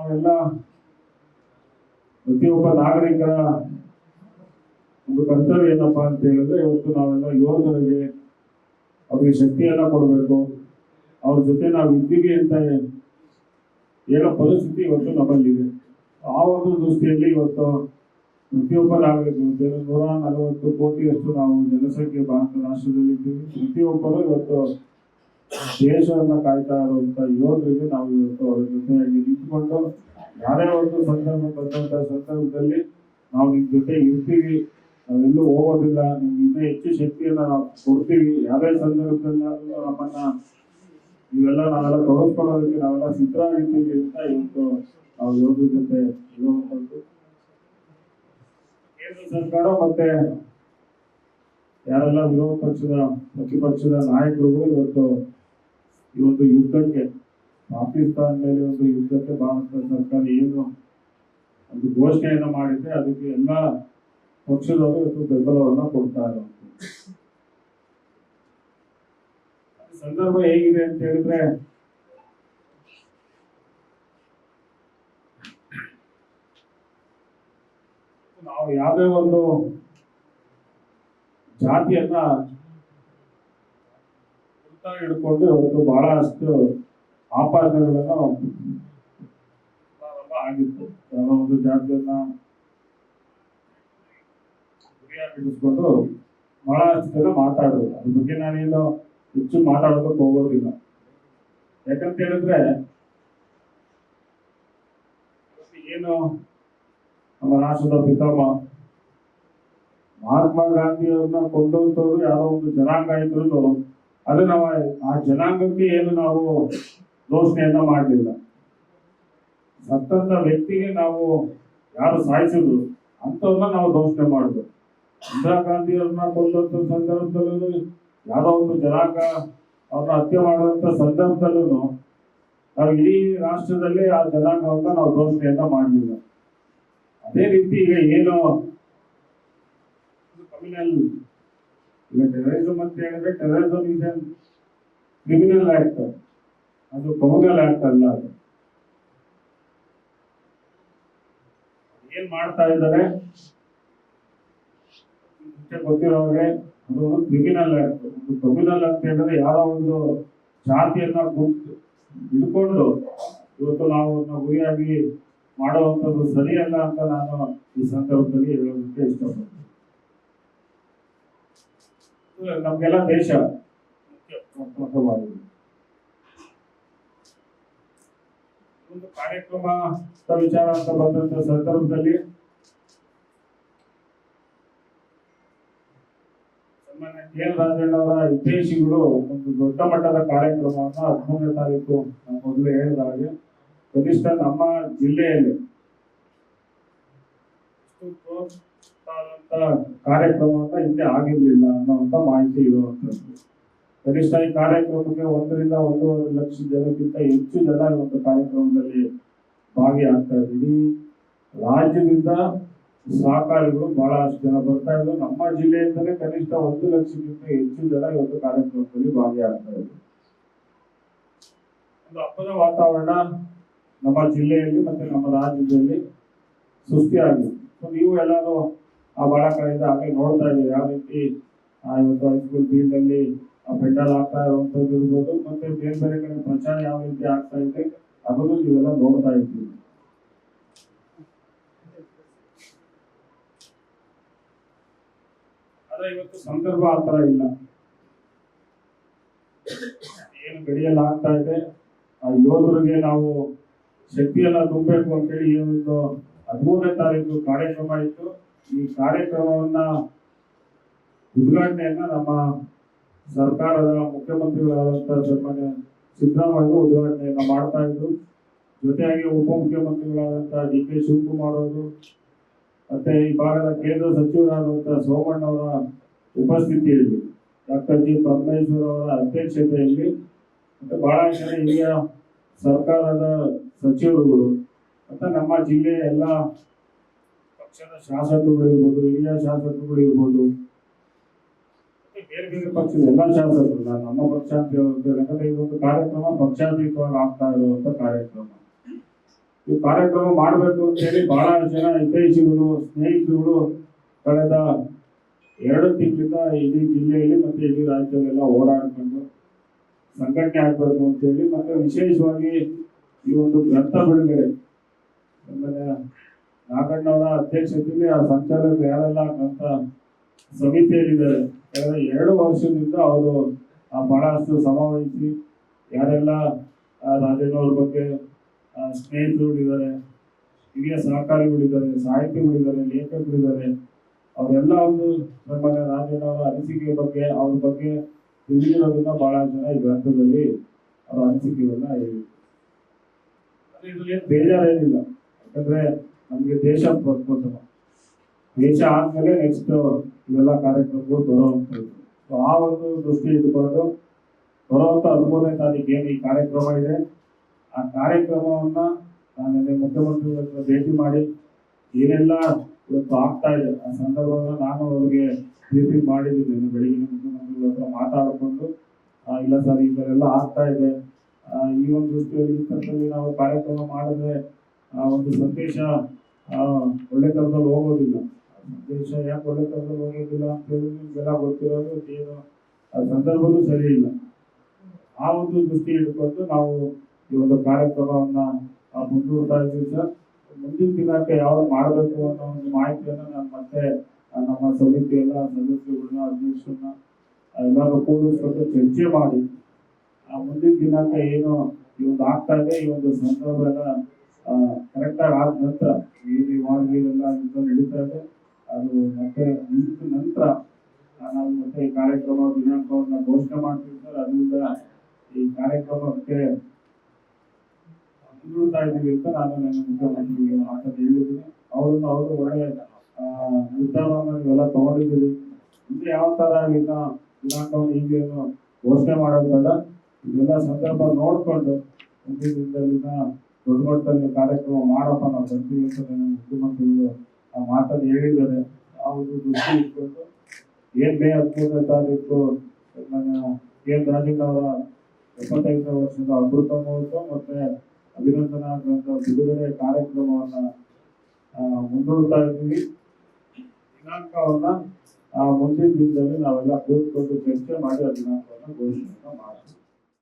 ನಾವೆಲ್ಲ ಪ್ರತಿಯೊಬ್ಬ ನಾಗರಿಕರ ಒಂದು ಕರ್ತವ್ಯ ಏನಪ್ಪಾ ಅಂತ ಹೇಳಿದ್ರೆ ಇವತ್ತು ನಾವೆಲ್ಲ ಯೋಧರಿಗೆ ಅವ್ರಿಗೆ ಶಕ್ತಿಯನ್ನ ಕೊಡಬೇಕು. ಅವ್ರ ಜೊತೆ ನಾವು ಇದ್ದೀವಿ ಅಂತ ಹೇಳೋ ಪರಿಸ್ಥಿತಿ ಇವತ್ತು ನಮ್ಮಲ್ಲಿದೆ ಆ ಒಂದು ದೃಷ್ಟಿಯಲ್ಲಿ ಇವತ್ತು ಪ್ರತಿಯೊಬ್ಬ ನಾಗರಿಕರು ನೂರ ನಲವತ್ತು ಕೋಟಿಯಷ್ಟು ನಾವು ಜನಸಂಖ್ಯೆ ಭಾರತ ರಾಷ್ಟ್ರದಲ್ಲಿ ಇದ್ದೀವಿ ಪ್ರತಿಯೊಬ್ಬರು ಇವತ್ತು ದೇಶವನ್ನ ಕಾಯ್ತಾ ಇರುವಂತ ಯೋಧರಿಗೆ ನಾವು ಇವತ್ತು ಅವರ ಜೊತೆಯಾಗಿ ನಿಂತುಕೊಂಡು ಯಾರೇ ಒಂದು ಸಂದರ್ಭ ಬಂದಂತ ಸಂದರ್ಭದಲ್ಲಿ ನಾವು ನಿಮ್ ಜೊತೆ ಇರ್ತೀವಿ. ನಾವೆಲ್ಲೂ ಹೋಗೋದಿಲ್ಲ. ನಿಮ್ಗೆ ಇನ್ನೂ ಹೆಚ್ಚು ಶಕ್ತಿಯನ್ನ ನಾವು ಕೊಡ್ತೀವಿ. ಯಾವ್ಯಾವ ಸಂದರ್ಭದಲ್ಲಿ ನಮ್ಮನ್ನ ಇವೆಲ್ಲ ನಾವೆಲ್ಲ ತೊಡಸ್ಕೊಳ್ಳೋದಕ್ಕೆ ನಾವೆಲ್ಲ ಸಿದ್ಧರಾಗಿದ್ದೀವಿ ಅಂತ ಇವತ್ತು ನಾವು ಯೋಧರ ಜೊತೆ ಇರುವಂತದ್ದು. ಕೇಂದ್ರ ಸರ್ಕಾರ ಮತ್ತೆ ಯಾರೆಲ್ಲ ವಿರೋಧ ಪಕ್ಷದ ಪ್ರತಿಪಕ್ಷದ ನಾಯಕರುಗಳು ಇವತ್ತು ಈ ಒಂದು ಯುದ್ಧಕ್ಕೆ, ಪಾಕಿಸ್ತಾನ ಮೇಲೆ ಒಂದು ಯುದ್ಧಕ್ಕೆ ಭಾರತ ಸರ್ಕಾರ ಏನು ಒಂದು ಘೋಷಣೆಯನ್ನು ಮಾಡಿದ್ರೆ ಅದಕ್ಕೆ ಎಲ್ಲ ಪಕ್ಷದವರು ಇವತ್ತು ಬೆಂಬಲವನ್ನು ಕೊಡ್ತಾ ಇರೋ ಸಂದರ್ಭ ಹೇಗಿದೆ ಅಂತ ಹೇಳಿದ್ರೆ, ನಾವು ಯಾವುದೇ ಒಂದು ಜಾತಿಯನ್ನ ಹಿಡ್ಕೊಂಡು ಇವತ್ತು ಬಹಳಷ್ಟು ಆಪಾದನೆಗಳನ್ನ ಪ್ರಾರಂಭ ಆಗಿತ್ತು. ಯಾವುದೋ ಒಂದು ಜಾತಿಯನ್ನ ಗುರಿಯಾಗಿಡಿಸ್ಕೊಂಡು ಬಹಳಷ್ಟು ಜನ ಮಾತಾಡೋದು ಅದ್ರ ಬಗ್ಗೆ ನಾನೇನು ಹೆಚ್ಚು ಮಾತಾಡೋದಕ್ಕೆ ಹೋಗೋದಿಲ್ಲ. ಯಾಕಂತ ಹೇಳಿದ್ರೆ ಏನು ನಮ್ಮ ರಾಷ್ಟ್ರದ ಪಿತಾಮ ಮಹಾತ್ಮ ಗಾಂಧಿಯವ್ರನ್ನ ಕೊಂಡಂತವ್ರು ಯಾರೋ ಒಂದು ಜನಾಂಗ ಇದ್ರು ಅದು ನಾವು ಆ ಜನಾಂಗಕ್ಕೆ ಏನು ನಾವು ದೋಷಣೆಯನ್ನ ಮಾಡಲಿಲ್ಲ. ಸತ್ತಂತ ವ್ಯಕ್ತಿಗೆ ನಾವು ಯಾರು ಸಾಯಿಸಿದ್ರು ಅಂಥವ್ರನ್ನ ನಾವು ದೋಷಣೆ ಮಾಡಿದ್ರು ಇಂದಿರಾ ಗಾಂಧಿಯವ್ರನ್ನ ಕೊಲ್ಲುವಂಥ ಸಂದರ್ಭದಲ್ಲೂ, ಯಾರೋ ಒಂದು ಜನಾಂಗ ಅವ್ರನ್ನ ಹತ್ಯೆ ಮಾಡುವಂತ ಸಂದರ್ಭದಲ್ಲೂ ನಾವು ಇಡೀ ರಾಷ್ಟ್ರದಲ್ಲಿ ಆ ಜನಾಂಗವನ್ನ ನಾವು ದೋಷಣೆಯನ್ನ ಮಾಡಲಿಲ್ಲ. ಅದೇ ರೀತಿ ಈಗ ಏನು ಕಮ್ಯುನಲ್ ಈಗ ಟೆರರಿಸಮ್ ಅಂತ ಹೇಳಿದ್ರೆ terrorism is an criminal act ಅದು ಕ್ರಿಮಿನಲ್ ಆಕ್ಟ್ ಅಲ್ಲ ಅದು. ಏನ್ ಮಾಡ್ತಾ ಇದ್ದಾರೆ? ಗೊತ್ತಿರೋರಿಗೆ ಅದು ಒಂದು ಕ್ರಿಮಿನಲ್ ಆಕ್ಟ್ ಒಂದು ಅಂತ ಹೇಳಿದ್ರೆ ಯಾರೋ ಒಂದು ಜಾತಿಯನ್ನ ಗುರ್ತು ಹಿಡ್ಕೊಂಡು ಇವತ್ತು ನಾವು ಗುರಿಯಾಗಿ ಮಾಡುವಂಥದ್ದು ಸರಿಯಲ್ಲ ಅಂತ ನಾನು ಈ ಸಂದರ್ಭದಲ್ಲಿ ಹೇಳೋದಕ್ಕೆ ಇಷ್ಟಪಡ್ತೀನಿ. ನಮ್ಗೆಲ್ಲ ದೇಶ. ಒಂದು ಕಾರ್ಯಕ್ರಮ ವಿಚಾರ ಅಂತ ಬಂದಂತ ಸಂದರ್ಭದಲ್ಲಿ ಸನ್ಮಾನ್ಯ ಕೆ ಎಲ್ ರಾಜಣ್ಣವರ ಹಿತೈಷಿಗಳು ಒಂದು ದೊಡ್ಡ ಮಟ್ಟದ ಕಾರ್ಯಕ್ರಮವನ್ನ ಹದಿಮೂರನೇ ತಾರೀಕು ನಾನು ಮೊದಲು ಹೇಳಿದ ಹಾಗೆ ಕನಿಷ್ಠ ನಮ್ಮ ಜಿಲ್ಲೆಯಲ್ಲಿ ಕಾರ್ಯಕ್ರಮವನ್ನ ಹಿಂದೆ ಆಗಿರ್ಲಿಲ್ಲ ಅನ್ನೋಂಥ ಮಾಹಿತಿ ಇರುವಂಥದ್ದು ಕನಿಷ್ಠ ಈ ಕಾರ್ಯಕ್ರಮಕ್ಕೆ ಒಂದರಿಂದ ಒಂದೂವರೆ ಲಕ್ಷ ಜನಕ್ಕಿಂತ ಹೆಚ್ಚು ಜನ ಇವತ್ತು ಕಾರ್ಯಕ್ರಮದಲ್ಲಿ ಭಾಗಿಯಾಗ್ತಾ ಇದ್ದೀವಿ ರಾಜ್ಯದಿಂದ ಸಹಕಾರಿಗಳು ಬಹಳಷ್ಟು ಜನ ಬರ್ತಾ ಇದ್ರು. ನಮ್ಮ ಜಿಲ್ಲೆಯಿಂದಲೇ ಕನಿಷ್ಠ ಒಂದು ಲಕ್ಷಕ್ಕಿಂತ ಹೆಚ್ಚು ಜನ ಇವತ್ತು ಕಾರ್ಯಕ್ರಮದಲ್ಲಿ ಭಾಗಿಯಾಗ್ತಾ ಇದ್ರು. ಒಂದು ಹಬ್ಬದ ವಾತಾವರಣ ನಮ್ಮ ಜಿಲ್ಲೆಯಲ್ಲಿ ಮತ್ತೆ ನಮ್ಮ ರಾಜ್ಯದಲ್ಲಿ ಸೃಷ್ಟಿಯಾಗಿದೆ ಸೊ ನೀವು ಎಲ್ಲರೂ ಆ ಬಹಳ ಕಡೆಯಿಂದ ನೋಡ್ತಾ ಇದ್ದೀವಿ ಯಾವ ರೀತಿ ಇವತ್ತು ಹೈಸ್ಕೂಲ್ ಫೀಲ್ಡ್ ಅಲ್ಲಿ ಪೆಂಡಲ್ ಆಗ್ತಾ ಇರುವಂತದ್ದು ಇರ್ಬೋದು, ಮತ್ತೆ ಬೇರೆ ಬೇರೆ ಕಡೆ ಪ್ರಚಾರ ಯಾವ ರೀತಿ ಆಗ್ತಾ ಇದೆ, ಅದನ್ನು ನೀವೆಲ್ಲ ನೋಡ್ತಾ ಇದ್ದೀವಿ ಆದ್ರೆ ಇವತ್ತು ಸಂದರ್ಭ ಆ ತರ ಇಲ್ಲ. ಏನು ಗಡಿಯಲ್ಲಿ ಆಗ್ತಾ ಇದೆ, ಆ, ಯೋಧರಿಗೆ ನಾವು ಶಕ್ತಿಯನ್ನ ತುಂಬಬೇಕು ಅಂತೇಳಿ ಈ ಒಂದು ಹದಿಮೂರನೇ ತಾರೀಕು ಕಾರ್ಯಕ್ರಮ ಇತ್ತು. ಈ ಕಾರ್ಯಕ್ರಮವನ್ನ ಉದ್ಘಾಟನೆಯನ್ನ ನಮ್ಮ ಸರ್ಕಾರದ ಮುಖ್ಯಮಂತ್ರಿಗಳಾದಂತಹ ಸನ್ಮಾನ್ಯ ಸಿದ್ದರಾಮಯ್ಯ ಉದ್ಘಾಟನೆಯನ್ನ ಮಾಡ್ತಾ ಇದ್ರು. ಜೊತೆಯಾಗಿ ಉಪಮುಖ್ಯಮಂತ್ರಿಗಳಾದಂತಹ ಡಿ ಕೆ ಶಿವಕುಮಾರ್ ಅವರು, ಮತ್ತೆ ಈ ಭಾಗದ ಕೇಂದ್ರ ಸಚಿವರಾದಂತಹ ಸೋಮಣ್ಣ ಅವರ ಉಪಸ್ಥಿತಿಯಲ್ಲಿ ಡಾಕ್ಟರ್ ಜಿ ಪರಮೇಶ್ವರ್ ಅವರ ಅಧ್ಯಕ್ಷತೆಯಲ್ಲಿ ಮತ್ತೆ ಬಹಳ ಜನ ಹಿರಿಯ ಸರ್ಕಾರದ ಸಚಿವರುಗಳು ಮತ್ತೆ ನಮ್ಮ ಜಿಲ್ಲೆಯ ಎಲ್ಲ ಪಕ್ಷದ ಇರ್ಬೋದು ಹಿರಿಯ ಶಾಸಕರುಗಳು ಬೇರೆ ಬೇರೆ ಪಕ್ಷದ ಎಲ್ಲ ಶಾಸಕರು ನಮ್ಮ ಪಕ್ಷ ಅಂತ ಯಾಕಂದ್ರೆ ಇದೊಂದು ಕಾರ್ಯಕ್ರಮ, ಪಕ್ಷಾತೀತವಾಗಿ ಆಗ್ತಾ ಇರುವಂತ ಕಾರ್ಯಕ್ರಮ. ಈ ಕಾರ್ಯಕ್ರಮ ಮಾಡಬೇಕು ಅಂತ ಹೇಳಿ ಬಹಳ ಜನ ಹಿತೈಷಿಗಳು, ಸ್ನೇಹಿತರುಗಳು ಕಳೆದ ಎರಡು ತಿಂಗಳಿಂದ ಇಡೀ ಜಿಲ್ಲೆಯಲ್ಲಿ ಮತ್ತೆ ಇಡೀ ರಾಜ್ಯದಲ್ಲೆಲ್ಲ ಓಡಾಡ್ಕೊಂಡು ಸಂಘಟನೆ ಆಗ್ಬೇಕು ಅಂತ ಹೇಳಿ ಮತ್ತೆ ವಿಶೇಷವಾಗಿ ಈ ಒಂದು ಗ್ರಂಥ ಬಿಡುಗಡೆ ನಾಗಣ್ಣವರ ಅಧ್ಯಕ್ಷತೆಯಲ್ಲಿ ಆ ಸಂಚಾಲಕರು ಯಾರೆಲ್ಲ ಗ್ರಂಥ ಸಮಿತಿಯಲ್ಲಿದ್ದಾರೆ. ಕಳೆದ ಎರಡು ವರ್ಷದಿಂದ ಅವರು ಆ ಬಹಳಷ್ಟು ಸಮಾವಹಿಸಿ ಯಾರೆಲ್ಲ ರಾಜಣ್ಣವ್ರ ಬಗ್ಗೆ ಸ್ನೇಹಿತರುಗಳಿದ್ದಾರೆ, ಹಿರಿಯ ಸಹಕಾರಿಗಳಿದ್ದಾರೆ, ಸಾಹಿತಿಗಳಿದ್ದಾರೆ, ಲೇಖಕರಿದ್ದಾರೆ, ಅವರೆಲ್ಲ ಒಂದು ನಮ್ಮನೆ ರಾಜಣ್ಣವರ ಅನಿಸಿಕೆ ಬಗ್ಗೆ, ಅವ್ರ ಬಗ್ಗೆ ತಿಳಿದಿರೋದನ್ನ ಬಹಳ ಜನ ಈ ಗ್ರಂಥದಲ್ಲಿ ಅವರ ಅನಿಸಿಕೆಗಳನ್ನ ಹೇಳಿ ಅದಕ್ಕೆ ಏನ್ ಬೇಜಾರೇನಿಲ್ಲ ಯಾಕಂದ್ರೆ ನಮ್ಗೆ ದೇಶ ಪ್ರಥಮ ದೇಶ ಆದಮೇಲೆ ನೆಕ್ಸ್ಟ್ ಇವೆಲ್ಲ ಕಾರ್ಯಕ್ರಮಗಳು ಬರುವಂಥದ್ದು ಸೊ ಆ ಒಂದು ದೃಷ್ಟಿ ಇಟ್ಟುಕೊಂಡು ಬರುವಂತ ಹದಿಮೂರನೇ ತಾರೀಕು ಏನು ಈ ಕಾರ್ಯಕ್ರಮ ಇದೆ. ಆ ಕಾರ್ಯಕ್ರಮವನ್ನ ನಾನು ಮುಖ್ಯಮಂತ್ರಿಗಳ ಹತ್ರ ಭೇಟಿ ಮಾಡಿ ಏನೆಲ್ಲ ಇವತ್ತು ಆಗ್ತಾ ಇದೆ, ಆ ಸಂದರ್ಭವನ್ನು ನಾನು ಅವರಿಗೆ ಬ್ರೀಫಿಂಗ್ ಮಾಡಿದ್ದೀನಿ. ಬೆಳಗಿನ ಮುಖ್ಯಮಂತ್ರಿಗಳ ಹತ್ರ ಮಾತಾಡಿಕೊಂಡು ಇಲ್ಲ ಸರ್ ಈ ಥರ ಎಲ್ಲ ಆಗ್ತಾ ಇದೆ. ಈ ಒಂದು ದೃಷ್ಟಿಯಲ್ಲಿ ಈ ನಾವು ಕಾರ್ಯಕ್ರಮ ಮಾಡಿದ್ರೆ ಒಂದು ಸಂದೇಶ ಒಳ್ಳೆ ಕೆಲಸದಲ್ಲಿ ಹೋಗೋದಿಲ್ಲ. ದೇಶ ಯಾಕೆ ಒಳ್ಳೆ ಕೆಲಸದಲ್ಲಿ ಹೋಗೋದಿಲ್ಲ ಅಂತ ಹೇಳಿ ನಿಮ್ಗೆಲ್ಲ ಗೊತ್ತಿರೋದು ಏನು ಆ ಸಂದರ್ಭನೂ ಸರಿ ಇಲ್ಲ. ಆ ಒಂದು ದೃಷ್ಟಿ ಇಟ್ಕೊಂಡು ನಾವು ಈ ಒಂದು ಕಾರ್ಯಕ್ರಮವನ್ನ ಮುಂದೂಡ್ತಾ ಇದ್ದೀವಿ ಮುಂದಿನ ದಿನಕ್ಕೆ ಯಾವ ಮಾಡಬೇಕು ಅನ್ನೋ ಒಂದು ಮಾಹಿತಿಯನ್ನ ನಾನು ಮತ್ತೆ ನಮ್ಮ ಸಮಿತಿ ಎಲ್ಲ ಸದಸ್ಯರನ್ನ ಅಧ್ಯಕ್ಷರನ್ನ ಎಲ್ಲರೂ ಕೂಡಿಸ್ಕೊಂಡು ಚರ್ಚೆ ಮಾಡಿ ಆ ಮುಂದಿನ ದಿನಾಂಕ ಏನು ಈ ಒಂದು ಆಗ್ತಾ ಇದೆ, ಈ ಒಂದು ಸಂದರ್ಭ ಎಲ್ಲ ಕರೆಕ್ಟ್ ಆಗಿ ಆದ ನಂತರ ಈ ವಾರ್ಡ್ ಎಲ್ಲ ನಡೀತಾ ಇದೆ. ಅದು ಮತ್ತೆ ನಿಂತ ನಂತರ, ನಾವು ಮತ್ತೆ ಕಾರ್ಯಕ್ರಮ, ದಿನಾಂಕವನ್ನು ಘೋಷಣೆ ಮಾಡ್ತೀವಿ ಸರ್. ಅದರಿಂದ ಈ ಕಾರ್ಯಕ್ರಮಕ್ಕೆ ಮುಂದೂಡ್ತಾ ಇದ್ದೀವಿ ಅಂತ ನಾನು ನನ್ನ ಮುಖ್ಯಮಂತ್ರಿಗೆ ಮಾತನ್ನು ಹೇಳಿದ್ದೀನಿ. ಅವರನ್ನು ಅವರು ಒಳ್ಳೆ ನಿರ್ಧಾರವನ್ನು ನೀವೆಲ್ಲ ತಗೊಂಡಿದ್ದೀರಿ. ಮುಂದೆ ಯಾವ ಥರ ಇನ್ನ ದಿನಾಂಕವನ್ನು ಈಗೇನು ಘೋಷಣೆ ಮಾಡೋದ್ರಲ್ಲ. ಬೇಡ ಇದೆಲ್ಲ ಸಂದರ್ಭ ನೋಡ್ಕೊಂಡು ಮುಂದಿನ ದೊಡ್ಡ ಮಟ್ಟದಲ್ಲಿ ಕಾರ್ಯಕ್ರಮ ಮಾಡಪ್ಪ ನಾವು ಬರ್ತೀವಿ ಅಂತ ಮುಖ್ಯಮಂತ್ರಿಗಳು ಆ ಮಾತನ್ನು ಹೇಳಿದ್ದಾರೆ. ಒಂದು ದೃಷ್ಟಿ ಇಟ್ಕೊಂಡು ಏನ್ ಮೇ ಹದಿಮೂರನೇ ತಾರೀಕು ನನ್ನ ಕೆ ಎನ್ ಅವರ ಎಪ್ಪತ್ತೈದನೇ ವರ್ಷದ ಅಮೃತ ಮಹೋತ್ಸವ ಮತ್ತೆ ಅಭಿನಂದನಾ ಗ್ರಂಥ ಬಿಡುಗಡೆ ಕಾರ್ಯಕ್ರಮವನ್ನ ಮುಂದೂಡ್ತಾ ಇದ್ದೀವಿ. ದಿನಾಂಕವನ್ನ, ಆ, ಮುಂದಿನ ದಿನದಲ್ಲಿ ನಾವೆಲ್ಲ ಕೂತ್ಕೊಂಡು ಚರ್ಚೆ ಮಾಡಿ ಆ ದಿನಾಂಕವನ್ನು ಘೋಷಣೆ ಮಾಡ್ತೀವಿ.